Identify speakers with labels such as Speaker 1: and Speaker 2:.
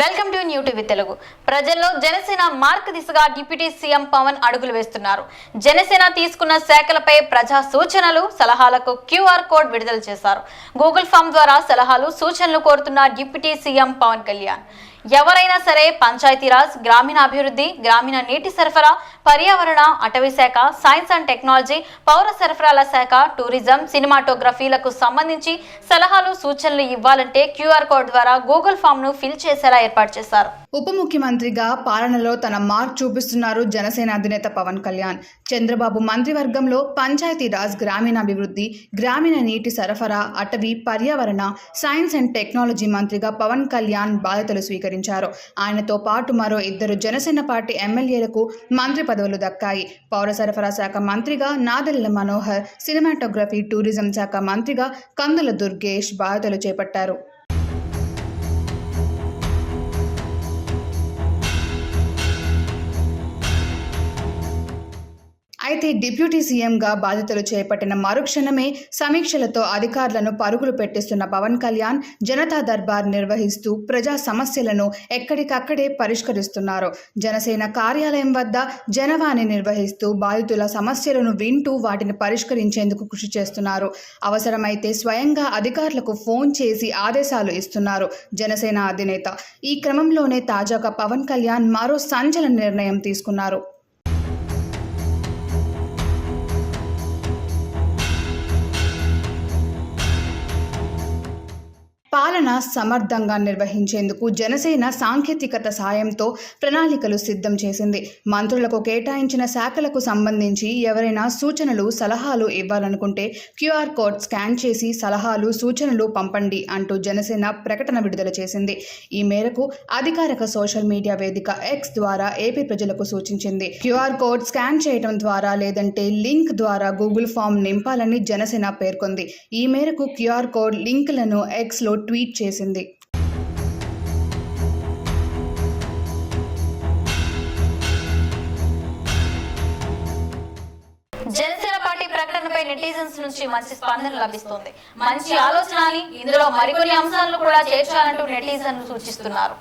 Speaker 1: Welcome to new TV Telugu. ప్రజల్లో Janasena mark దిశగా deputy CM Pawan అడుగులు వేస్తున్నారు. జనసేన తీసుకున్న శాఖలపై ప్రజా సూచనలు సలహాలకు క్యూఆర్ కోడ్ విడుదల చేశారు. గూగుల్ ఫామ్ ద్వారా సలహాలు సూచనలు కోరుతున్న డిప్యూటీ సీఎం పవన్ కళ్యాణ్. ఎవరైనా సరే పంచాయతీరాజ్ గ్రామీణాభివృద్ధి గ్రామీణ నీటి సరఫరా పర్యావరణ అటవీ శాఖ సైన్స్ అండ్ టెక్నాలజీ పౌర సరఫరాల శాఖ టూరిజం సినిమాటోగ్రఫీలకు సంబంధించి సలహాలు సూచనలు ఇవ్వాలంటే క్యూఆర్ కోడ్ ద్వారా గూగుల్ ఫామ్ను ఫిల్ చేసేలా ఏర్పాటు చేశారు.
Speaker 2: ఉప ముఖ్యమంత్రిగా పాలనలో తన మార్క్ చూపిస్తున్నారు జనసేన అధినేత పవన్ కళ్యాణ్. చంద్రబాబు మంత్రివర్గంలో పంచాయతీరాజ్ గ్రామీణాభివృద్ధి గ్రామీణ నీటి సరఫరా అటవీ పర్యావరణ సైన్స్ అండ్ టెక్నాలజీ మంత్రిగా పవన్ కళ్యాణ్ బాధ్యతలు స్వీకరించారు. ఆయనతో పాటు మరో ఇద్దరు జనసేన పార్టీ ఎమ్మెల్యేలకు మంత్రి పదవులు దక్కాయి. పౌర సరఫరా శాఖ మంత్రిగా నాదెల్ల మనోహర్ సినిమాటోగ్రఫీ టూరిజం శాఖ మంత్రిగా కందుల దుర్గేష్ బాధ్యతలు చేపట్టారు. అయితే డిప్యూటీ సీఎంగా బాధ్యతలు చేపట్టిన మరుక్షణమే సమీక్షలతో అధికారులను పరుగులు పెట్టిస్తున్న పవన్ కళ్యాణ్ జనతా దర్బార్ నిర్వహిస్తూ ప్రజా సమస్యలను ఎక్కడికక్కడే పరిష్కరిస్తున్నారు. జనసేన కార్యాలయం వద్ద జనవాణి నిర్వహిస్తూ బాధితుల సమస్యలను వింటూ వాటిని పరిష్కరించేందుకు కృషి చేస్తున్నారు. అవసరమైతే స్వయంగా అధికారులకు ఫోన్ చేసి ఆదేశాలు ఇస్తున్నారు జనసేన అధినేత. ఈ క్రమంలోనే తాజాగా పవన్ కళ్యాణ్ మరో సంచలన నిర్ణయం తీసుకున్నారు. Bye. పాలన సమర్థంగా నిర్వహించేందుకు జనసేన సాంకేతికత సాయంతో ప్రణాళికలు సిద్ధం చేసింది. మంత్రులకు కేటాయించిన శాఖలకు సంబంధించి ఎవరైనా సూచనలు సలహాలు ఇవ్వాలనుకుంటే క్యూఆర్ కోడ్ స్కాన్ చేసి సలహాలు సూచనలు పంపండి అంటూ జనసేన ప్రకటన విడుదల చేసింది. ఈ మేరకు అధికారిక సోషల్ మీడియా వేదిక ఎక్స్ ద్వారా ఏపీ ప్రజలకు సూచించింది. క్యూఆర్ కోడ్ స్కాన్ చేయడం ద్వారా లేదంటే లింక్ ద్వారా గూగుల్ ఫామ్ నింపాలని జనసేన పేర్కొంది. ఈ మేరకు క్యూఆర్ కోడ్ లింక్లను ఎక్స్లో ట్వీట్ ట్వీట్ చేసింది.
Speaker 1: జనసేన పార్టీ ప్రకటనపై నెటిజన్స్ నుంచి మంచి స్పందన లభిస్తోంది. మంచి ఆలోచన అని ఇందులో మరికొన్ని అంశాలను కూడా చేర్చాలంటూ నెటిజన్లు సూచిస్తున్నారు.